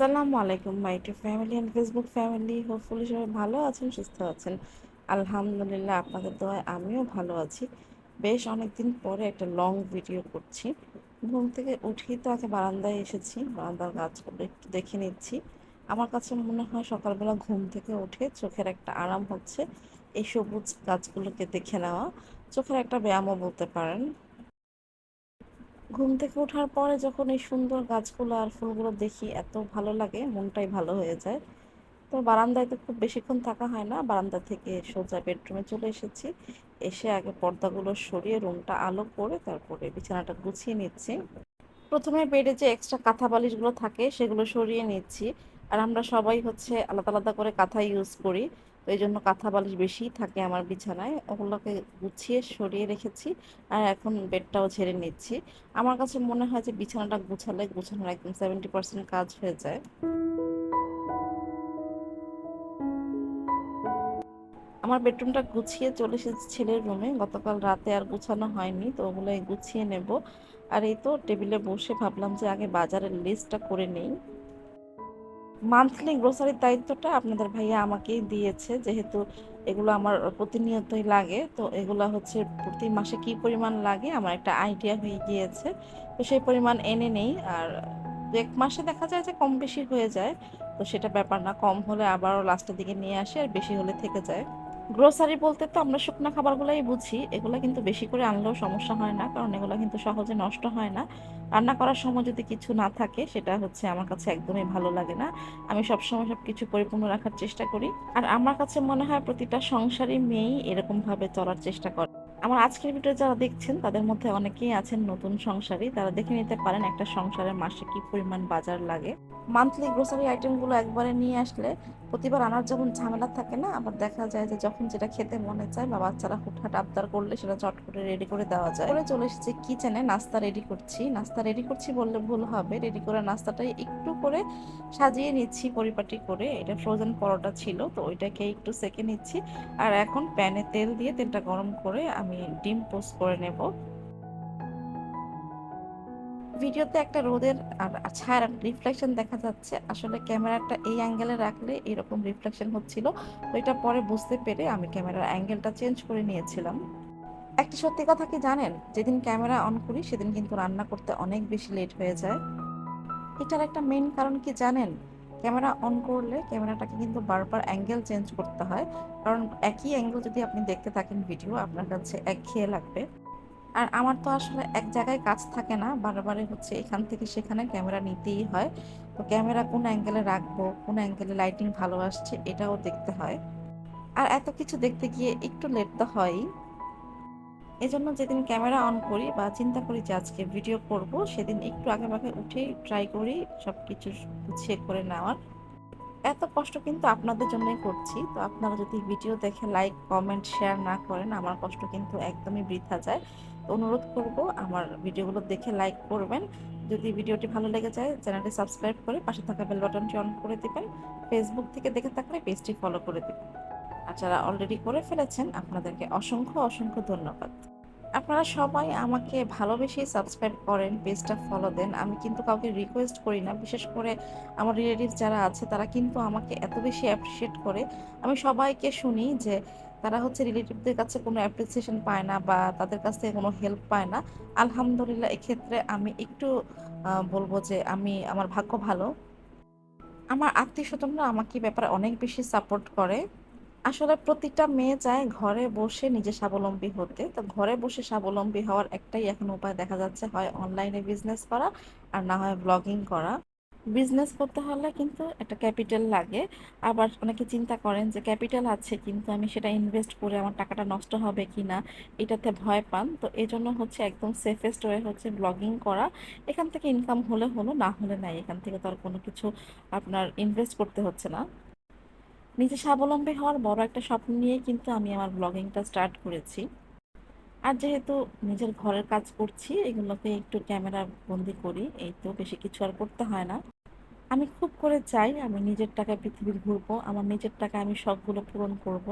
আসসালামু আলাইকুম my to family and Facebook family hopefully সবাই ভালো আছেন, সুস্থ আছেন। আলহামদুলিল্লাহ আপনাদের দোয়ায় আমিও ভালো আছি। বেশ অনেকদিন পরে একটা লং ভিডিও করছি। ঘুম থেকে উঠেই তো আগে বারান্দায় এসেছি, বারান্দার গাছগুলো একটু দেখে নিচ্ছি। আমার কাছে মনে হয় সকালবেলা ঘুম থেকে উঠে চোখের একটা আরাম হচ্ছে, এই সবুজ গাছগুলোকে দেখে নেওয়া। চোখের একটা ব্যায়ামও বলতে পারেন। ঘুম থেকে ওঠার পরে যখন এই সুন্দর গাছগুলো আর ফুলগুলো দেখি, এত ভালো লাগে, মনটাই ভালো হয়ে যায়। তো বারান্দায় তো খুব বেশিক্ষণ থাকা হয় না, বারান্দা থেকে সোজা বেডরুমে চলে এসেছি। এসে আগে পর্দাগুলো সরিয়ে রুমটা আলো করে তারপরে বিছানাটা গুছিয়ে নিচ্ছি। প্রথমে বেডে যে এক্সট্রা কাঁথা বালিশগুলো থাকে, সেগুলো সরিয়ে নিচ্ছি। আর আমরা সবাই হচ্ছে আলাদা আলাদা করে কাঁথা ইউজ করি, তো এই জন্য কাঁথা বালিশ বেশিই থাকে আমার বিছানায়। ওগুলোকে গুছিয়ে, সরিয়ে রেখেছি আর এখন বেডটাও ঝেড়ে নিচ্ছি। আমার কাছে মনে হয় যে বিছানাটা গুছালে গুছানোর একদম সেভেন্টি পার্সেন্ট কাজ হয়ে যায়। আমার বেডরুমটা গুছিয়ে চলে এসেছি ছেলের রুমে। গতকাল রাতে আর গুছানো হয়নি, তো ওগুলো গুছিয়ে নেব। আর এই তো টেবিলে বসে ভাবলাম যে আগে বাজারের লিস্টটা করে নেই। মান্থলি গ্রোসারির দায়িত্বটা আপনাদের ভাইয়া আমাকেই দিয়েছে, যেহেতু এগুলো আমার প্রতিনিয়তই লাগে। তো এগুলো হচ্ছে প্রতি মাসে কি পরিমাণ লাগে আমার একটা আইডিয়া হয়ে গিয়েছে। তো সেই পরিমাণ এনে নেই আর এক মাসে দেখা যায় যে কম বেশি হয়ে যায়। তো সেটা ব্যাপার না, কম হলে আবারও লাস্টের দিকে নিয়ে আসে আর বেশি হলে থেকে যায়। গ্রোসারি বলতে তো আমরা শুকনো খাবারগুলোই বুঝি, এগুলো কিন্তু বেশি করে আনলেও সমস্যা হয় না, কারণ এগুলো কিন্তু সহজে নষ্ট হয় না। রান্না করার সময় যদি কিছু না থাকে, সেটা হচ্ছে আমার কাছে একদমই ভালো লাগে না। আমি সবসময় সব কিছু পরিপূর্ণ রাখার চেষ্টা করি। আর আমার কাছে মনে হয় প্রতিটা সংসারী মেয়েই এরকমভাবে চলার চেষ্টা করে। আমার আজকের ভিডিও যারা দেখছেন, তাদের মধ্যে অনেকেই আছেন নতুন সংসারী। তারা দেখে নিতে পারেন একটা সংসারের মাসে কি পরিমাণ বাজার লাগে। মান্থলি গ্রোসারি আইটেমগুলো একবারে নিয়ে আসলে প্রতিবার আনার যখন ঝামেলা থাকে না, আবার দেখা যায় যে যখন যেটা খেতে মনে চায় বা বাচ্চারা হুটহাট আবদার করলে সেটা চট করে রেডি করে দেওয়া যায়। করে চলে এসেছি কিচেনে নাস্তা রেডি করছি। নাস্তা রেডি করছি বললে ভুল হবে। রেডি করে নাস্তাটাই একটু করে সাজিয়ে নিচ্ছি পরিপাটি করে। এটা ফ্রোজেন পরোটা ছিল, তো ওইটাকে একটু সেকে নিচ্ছি। আর এখন প্যানে তেল দিয়ে তেলটা গরম করে আমি ডিম পোস্ট করে নেব। ভিডিওতে একটা রোদের আর ছায়ার রিফ্লেকশন দেখা যাচ্ছে। আসলে ক্যামেরাটা এই অ্যাঙ্গেলে রাখলে এরকম রিফ্লেকশন হচ্ছিল। তো এটা পরে বুঝতে পেরে আমি ক্যামেরার অ্যাঙ্গেলটা চেঞ্জ করে নিয়েছিলাম। একটা সত্যি কথা কি জানেন? যেদিন ক্যামেরা অন করি, সেদিন কিন্তু রান্না করতে অনেক বেশি লেট হয়ে যায়। এটার একটা মেন কারণ কি জানেন? ক্যামেরা অন করলে ক্যামেরাটাকে কিন্তু বারবার অ্যাঙ্গেল চেঞ্জ করতে হয়। কারণ একই অ্যাঙ্গেল যদি আপনি দেখতে থাকেন ভিডিও আপনার কাছে একঘেয়ে লাগবে। আর আমার তো আসলে এক জায়গায় কাজ থাকে না বারবারে হচ্ছে এখান থেকে সেখানে ক্যামেরা নিতেই হয়। তো ক্যামেরা কোন অ্যাঙ্গেলে রাখব, কোন অ্যাঙ্গেলে লাইটিং ভালো আসছে এটাও দেখতে হয়। আর এত কিছু দেখতে গিয়ে একটু লেট তো হয়ই। এজন্য যেদিন ক্যামেরা অন করি বা চিন্তা করি যে আজকে ভিডিও করব, সেদিন একটু আগে ভাগে উঠেই ট্রাই করি সব কিছু গুছিয়ে করে নেওয়ার। এত কষ্ট কিন্তু আপনাদের জন্যই করছি। তো আপনারা যদি ভিডিও দেখে লাইক কমেন্ট শেয়ার না করেন, আমার কষ্ট কিন্তু একদমই বৃথা যায়। তো অনুরোধ করব আমার ভিডিওগুলো দেখে লাইক করবেন। যদি ভিডিওটি ভালো লেগে যায় চ্যানেলটি সাবস্ক্রাইব করে পাশে থাকা বেল বাটনটি অন করে দেবেন। ফেসবুক থেকে দেখে থাকলে পেজটি ফলো করে দেবেন। আর যারা অলরেডি করে ফেলেছেন, আপনাদেরকে অসংখ্য অসংখ্য ধন্যবাদ। আপনারা সবাই আমাকে ভালোবেসেই সাবস্ক্রাইব করেন পেজটা ফলো দেন। আমি কিন্তু কাউকে রিকোয়েস্ট করি না, বিশেষ করে আমার রিলেটিভ যারা আছে, তারা কিন্তু আমাকে এত বেশি অ্যাপ্রিসিয়েট করে। আমি সবাইকে শুনি যে তারা হচ্ছে রিলেটিভদের কাছে কোনো অ্যাপ্রিসিয়েশন পায় না বা তাদের কাছ থেকে কোনো হেল্প পায় না। আলহামদুলিল্লাহ, এক্ষেত্রে আমি একটু বলব যে আমি, আমার ভাগ্য ভালো। আমার আত্মীয় স্বজনরা আমাকে ব্যাপারে অনেক বেশি সাপোর্ট করে। আসলে প্রতিটা মেয়ে চায় ঘরে বসে নিজে স্বাবলম্বী হতে। তো ঘরে বসে স্বাবলম্বী হওয়ার একটাই এখন উপায় দেখা যাচ্ছে, হয় অনলাইনে বিজনেস করা আর না হয় ব্লগিং করা। বিজনেস করতে হলে কিন্তু একটা ক্যাপিটাল লাগে। আবার অনেকে চিন্তা করেন যে ক্যাপিটাল আছে কিন্তু আমি সেটা ইনভেস্ট করে আমার টাকাটা নষ্ট হবে কি না এটাতে ভয় পান। তো এই জন্য হচ্ছে একদম সেফেস্ট ওয়ে হচ্ছে ব্লগিং করা। এখান থেকে ইনকাম হলে হলো, না হলে নাই। এখান থেকে তো আর কোনো কিছু আপনার ইনভেস্ট করতে হচ্ছে না। নিজে স্বাবলম্বী হওয়ার বড় একটা স্বপ্ন নিয়ে কিন্তু আমি আমার ব্লগিংটা স্টার্ট করেছি। আর যেহেতু নিজের ঘরের কাজ করছি, এগুলোকে একটু ক্যামেরা বন্দি করি, এই তো বেশি কিছু আর করতে হয় না। আমি খুব করে চাই আমি নিজের টাকায় পৃথিবী ঘুরবো, আমার নিজের টাকায় আমি শখগুলো পূরণ করব।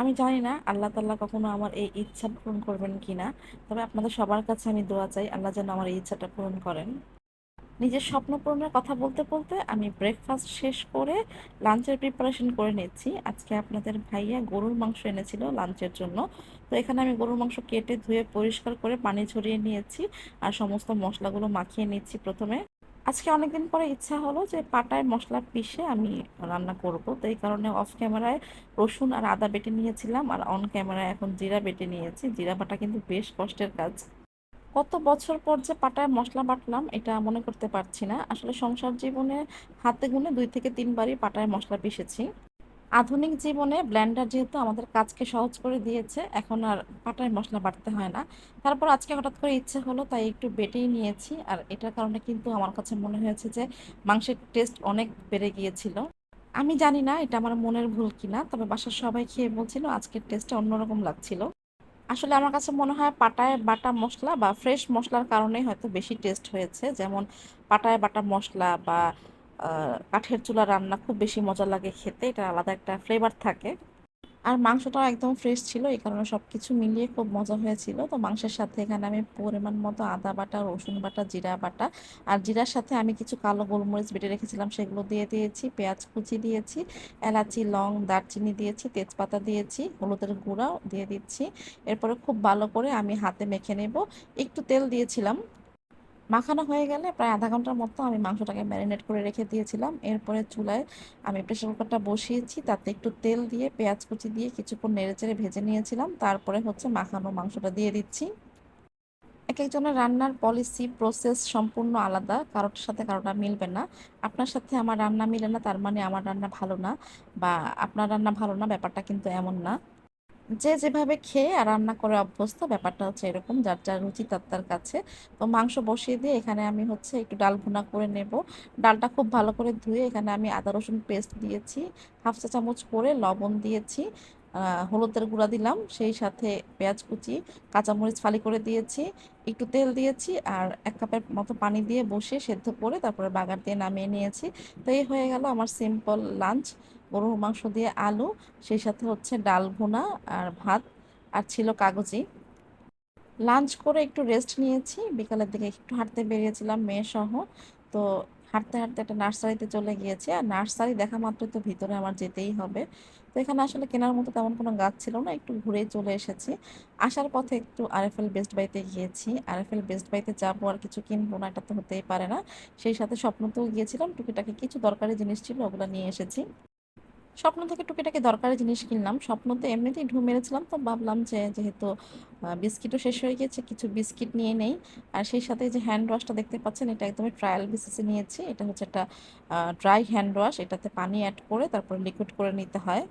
আমি জানি না আল্লাহ তাল্লাহ কখনো আমার এই ইচ্ছা পূরণ করবেন কি না তবে আপনাদের সবার কাছে আমি দোয়া চাই আল্লাহ যেন আমার এই ইচ্ছাটা পূরণ করেন। নিজের স্বপ্ন পূরণের কথা বলতে বলতে আমি ব্রেকফাস্ট শেষ করে লাঞ্চের প্রিপারেশন করে নিচ্ছি আজকে আপনাদের ভাইয়া গরুর মাংস এনেছিল লাঞ্চের জন্য। তো এখানে আমি গরুর মাংস কেটে ধুয়ে পরিষ্কার করে পানি ঝরিয়ে নিয়েছি আর সমস্ত মশলাগুলো মাখিয়ে নিচ্ছি প্রথমে। আজকে অনেকদিন পরে ইচ্ছা হলো যে পাটায় মশলা পিষে আমি রান্না করব। তো এই কারণে অফ ক্যামেরায় রসুন আর আদা বেটে নিয়েছিলাম আর অন ক্যামেরায় এখন জিরা বেটে নিয়েছি। জিরা বাটা কিন্তু বেশ কষ্টের কাজ। কত বছর পর যে পাটায় মশলা বাটলাম, এটা মনে করতে পারছি না। আসলে সংসার জীবনে হাতে গুনে দুই থেকে তিনবারই পাটায় মশলা পিষেছি। আধুনিক জীবনে ব্ল্যান্ডার যেহেতু আমাদের কাজকে সহজ করে দিয়েছে, এখন আর পাটায় মশলা বাটতে হয় না। তারপর আজকে হঠাৎ করে ইচ্ছে হলো, তাই একটু বেটেই নিয়েছি। আর এটার কারণে কিন্তু আমার কাছে মনে হয়েছে যে, মাংসের টেস্ট অনেক বেড়ে গিয়েছিল। আমি জানি না এটা আমার মনের ভুল কিনা, তবে বাসার সবাই খেয়ে বলছিল আজকের টেস্টটা অন্যরকম লাগছিল। আসলে আমার কাছে মনে হয় পাটায় বাটা মশলা বা ফ্রেশ মশলার কারণেই হয়তো বেশি টেস্ট হয়েছে। যেমন পাটায় বাটা মশলা বা কাঠের চুলা রান্না খুব বেশি মজা লাগে খেতে, এটা আলাদা একটা ফ্লেভার থাকে। আর মাংসটাও একদম ফ্রেশ ছিল, এই কারণে সবকিছু মিলিয়ে খুব মজা হয়েছিল। তো মাংসের সাথে এখানে আমি পরিমাণ মতো আদা বাটা, রসুন বাটা, জিরা বাটা আর জিরার সাথে আমি কিছু কালো গোলমরিচ বেটে রেখেছিলাম, সেগুলো দিয়ে দিয়েছি, পেঁয়াজ কুচি দিয়েছি, এলাচি, লং, দারচিনি দিয়েছি, তেজপাতা দিয়েছি, হলুদের গুঁড়াও দিয়ে দিচ্ছি। এরপরে খুব ভালো করে আমি হাতে মেখে নেব। একটু তেল দিয়েছিলাম মাখানো হয়ে গেলে প্রায় আধা ঘণ্টার মতো আমি মাংসটাকে ম্যারিনেট করে রেখে দিয়েছিলাম। এরপরে চুলায় আমি প্রেশার কুকারটা বসিয়েছি, তাতে একটু তেল দিয়ে, পেঁয়াজ কুচি দিয়ে কিছুক্ষণ নেড়েচেড়ে ভেজে নিয়েছিলাম। তারপরে হচ্ছে মাখানো মাংসটা দিয়ে দিচ্ছি। এক একজনের রান্নার পলিসি, প্রসেস সম্পূর্ণ আলাদা, কারোর সাথে কারোটা মিলবে না। আপনার সাথে আমার রান্না মিলে না, তার মানে আমার রান্না ভালো না, বা আপনার রান্না ভালো না, ব্যাপারটা কিন্তু এমন না। যে যেভাবে খেয়ে আর রান্না করে অভ্যস্ত, ব্যাপারটা হচ্ছে এরকম, যার যার রুচি তার তার কাছে। তো মাংস বসিয়ে দিয়ে এখানে আমি হচ্ছে একটু ডাল ভুনা করে নেব। ডালটা খুব ভালো করে ধুয়ে এখানে আমি আদা রসুন পেস্ট দিয়েছি, হাফ চা চামচ করে লবণ দিয়েছি। হলুদের গুঁড়া দিলাম, সেই সাথে পেঁয়াজ কুচি, কাঁচামরিচ ফালি করে দিয়েছি, একটু তেল দিয়েছি আর এক কাপের মতো পানি দিয়ে বসিয়ে সেদ্ধ করে তারপরে বাগার দিয়ে নামিয়ে নিয়েছি। তো এই হয়ে গেল আমার সিম্পল লাঞ্চ গরুর মাংস দিয়ে আলু, সেই সাথে হচ্ছে ডাল ভুনা আর ভাত আর ছিল কাগজি। লাঞ্চ করে একটু রেস্ট নিয়েছি, বিকালের দিকে একটু হাঁটতে বেরিয়েছিলাম মেয়ে সহ তো হাঁটতে হাঁটতে একটা নার্সারিতে চলে গিয়েছে। আর নার্সারি দেখা মাত্র তো ভিতরে আমার যেতেই হবে। তো এখানে আসলে কেনার মতো তেমন কোনো গাছ ছিল না। একটু ঘুরে চলে এসেছি। আসার পথে একটু আরএফএল বেস্ট বাইতে গিয়েছি। আরএফএল বেস্ট বাইতে যাব আর কিছু কিনবো না, এটা তো হতেই পারে না। সেই সাথে স্বপ্নতেও গিয়েছিলাম। টুকিটাকি কিছু দরকারি জিনিস ছিল, ওগুলো নিয়ে এসেছি। স্বপ্ন থেকে টুকিটাকি দরকারি জিনিস কিনলাম। স্বপ্নতে এমনিতেই ঢু মেরেছিলাম, তো ভাবলাম যে যেহেতু বিস্কিটও শেষ হয়ে গেছে কিছু বিস্কিট নিয়ে নেই। আর সেই সাথে যে হ্যান্ড ওয়াশটা দেখতে পাচ্ছেন, এটা একদমই ট্রায়াল বেসিসে নিয়েছি। এটা হচ্ছে একটা ড্রাই হ্যান্ড ওয়াশ এটাতে পানি অ্যাড করে তারপরে লিকুইড করে নিতে হয়।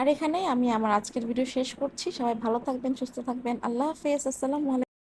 আর এখানেই আমি আমার আজকের ভিডিও শেষ করছি। সবাই ভালো থাকবেন, সুস্থ থাকবেন। আল্লাহ হাফেজ, আসসালামু